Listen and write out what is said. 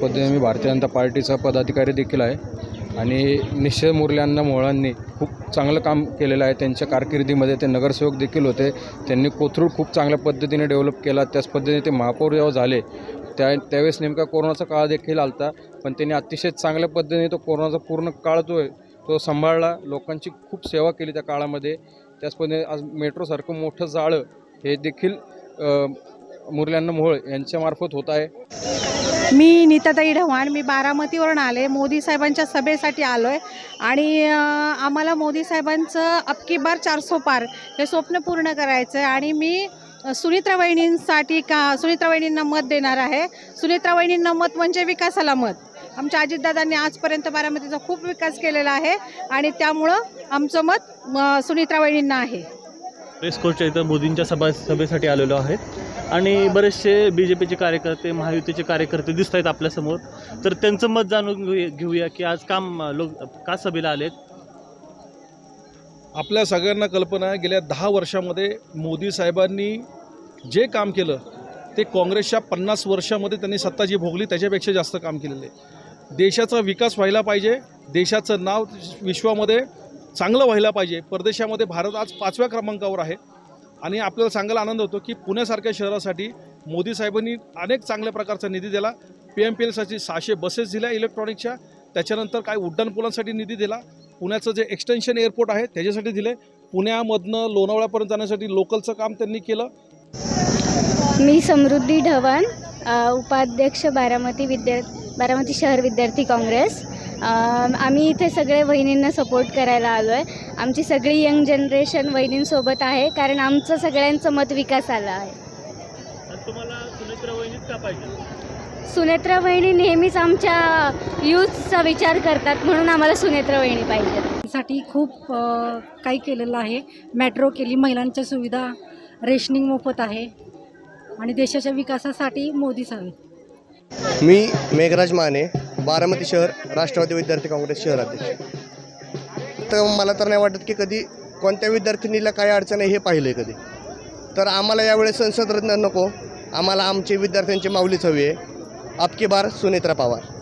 पद्धतीने मी भारतीय जनता पार्टीचा पदाधिकारी देखील आहे. आणि निश्चय मुरल्यांना मोहळांनी खूप चांगलं काम केलेलं आहे. त्यांच्या कारकिर्दीमध्ये ते नगरसेवक देखील होते. त्यांनी कोथरूड खूप चांगल्या पद्धतीने डेव्हलप केला. त्याच पद्धतीने ते महापौर जेव्हा झाले त्या त्यावेळेस नेमका कोरोनाचा काळ देखील आलता. पण त्यांनी अतिशय चांगल्या पद्धतीने तो कोरोनाचा पूर्ण काळ जो आहे तो सांभाळला. लोकांची खूप सेवा केली त्या काळामध्ये. त्याच पद्धतीने आज मेट्रोसारखं मोठं जाळं हे देखील मुरल्यांना मोहोळ यांच्यामार्फत होत आहे. मी नीताताई ढवाण मी बारामतीवरून आले. मोदी साहेबांच्या सभेसाठी आलो आहे आणि आम्हाला मोदी साहेबांचं अबकी बार चारसो पार हे स्वप्न पूर्ण करायचं आहे आणि मी सुनित्रा वहिनींसाठी का सुनित्रा वहिनींना मत देणार आहे. सुनित्रा वहिनींना मत म्हणजे विकासाला मत. आमच्या अजितदादांनी आजपर्यंत बारामतीचा खूप विकास केलेला आहे. आणि त्यामुळं आमचं मत सुनित्रा वहिनींना आहे. प्रेस इथं मोदींच्या सभा सभेसाठी आलेलो आहेत. आणि बरेचसे बी जे पीचे कार्यकर्ते महायुतीचे कार्यकर्ते दिसत आहेत आपल्यासमोर तर त्यांचं मत जाणून घेऊ घेऊया की आज काम लोक का सभेला आलेत? आपल्या सगळ्यांना कल्पना आहे गेल्या दहा वर्षामध्ये मोदी साहेबांनी जे काम केलं ते काँग्रेसच्या पन्नास वर्षामध्ये त्यांनी सत्ता जी भोगली त्याच्यापेक्षा जास्त काम केलेलं. आहे देशाचा विकास व्हायला पाहिजे देशाचं नाव विश्वामध्ये चांगलं व्हायला पाहिजे. परदेशामध्ये भारत आज पाचव्या क्रमांकावर आहे. आणि आपल्याला सांगायला आनंद होतो की पुण्यासारख्या शहरासाठी मोदी साहेबांनी अनेक चांगल्या प्रकारचा निधी दिला. पी एम पी एलसाठी सहाशे बसेस दिल्या इलेक्ट्रॉनिकच्या. त्याच्यानंतर काय उड्डाणपुलांसाठी निधी दिला. पुण्याचं जे एक्सटेन्शन एअरपोर्ट आहे त्याच्यासाठी दिले. पुण्यामधनं लोणावळ्यापर्यंत जाण्यासाठी लोकलचं काम त्यांनी केलं. मी समृद्धी ढवण उपाध्यक्ष बारामती विद्या बारामती शहर विद्यार्थी काँग्रेस. आम्ही इथे सगळे वहिनींना सपोर्ट करायला आलो आहे आमची सगळी यंग जनरेशन वहिनींसोबत आहे कारण आमचं सगळ्यांचं मत विकासाला आहे. तर तुम्हाला सुनेत्रा वहिनीच का पाहिजे? सुनेत्रा वहिनी नेहमीच आमच्या यूथचा विचार करतात म्हणून आम्हाला सुनेत्रा वहिनी पाहिजे. साठी खूप काही केलेलं आहे. मेट्रो केली महिलांच्या सुविधा रेशनिंग मोफत आहे. आणि देशाच्या विकासासाठी मोदीच हवे मी मेघराज माने. बारामती शहर राष्ट्रवादी विद्यार्थी काँग्रेस शहराध्यक्ष. तर मला तर नाही वाटत की कधी कोणत्या विद्यार्थिनीला काय अडचण आहे हे पाहिलं आहे कधी. तर आम्हाला यावेळेस संसदरत्न नको. आम्हाला आमचे विद्यार्थ्यांची माऊलीच हवी आहे. अबकी बार सुनेत्रा पवार.